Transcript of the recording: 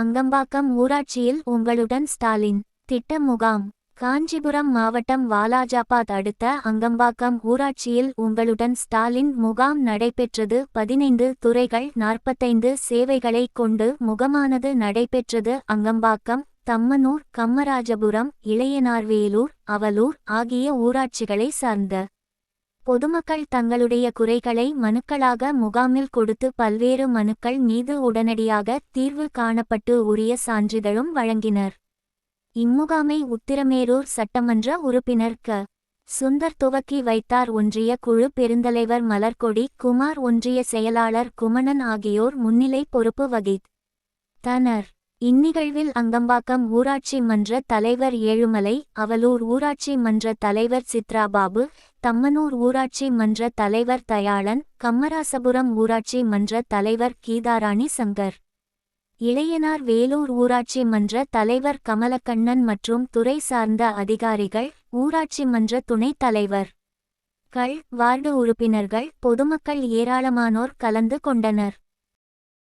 அங்கம்பாக்கம் ஊராட்சியில் உங்களுடன் ஸ்டாலின். திட்ட முகாம். காஞ்சிபுரம் மாவட்டம் வாலாஜாபாத் அடுத்த அங்கம்பாக்கம் ஊராட்சியில் உங்களுடன் ஸ்டாலின் முகாம் நடைபெற்றது. பதினைந்து துறைகள் நாற்பத்தைந்து சேவைகளைக் கொண்டு முகமானது நடைபெற்றது. அங்கம்பாக்கம் தம்மனூர் கம்மராஜபுரம் இளையனார்வேலூர் அவலூர் ஆகிய ஊராட்சிகளை சார்ந்த பொதுமக்கள் தங்களுடைய குறைகளை மனுக்களாக முகாமில் கொடுத்து பல்வேறு மனுக்கள் மீது உடனடியாக தீர்வு காணப்பட்டு உரிய சான்றிதழும் வழங்கினர். இம்முகாமை உத்திரமேரூர் சட்டமன்ற உறுப்பினர் க. சுந்தர் துவக்கி வைத்தார். ஒன்றிய குழு பெருந்தலைவர் மலர்கொடி குமார் ஒன்றிய செயலாளர் குமணன் ஆகியோர் முன்னிலை பொறுப்பு வகித்தனர் இந்நிகழ்வில் அங்கம்பாக்கம் ஊராட்சி மன்ற தலைவர் ஏழுமலை அவலூர் ஊராட்சி மன்ற தலைவர் சித்ராபாபு தம்மனூர் ஊராட்சி மன்ற தலைவர் தயாளன் கம்மராசபுரம் ஊராட்சி மன்ற தலைவர் கீதாராணி சங்கர். இளையனார் வேலூர் ஊராட்சி மன்ற தலைவர் கமலக்கண்ணன் மற்றும் துறை சார்ந்த அதிகாரிகள் ஊராட்சி மன்ற துணைத் தலைவர். கள் வார்டு உறுப்பினர்கள் பொதுமக்கள் ஏராளமானோர் கலந்து கொண்டனர்.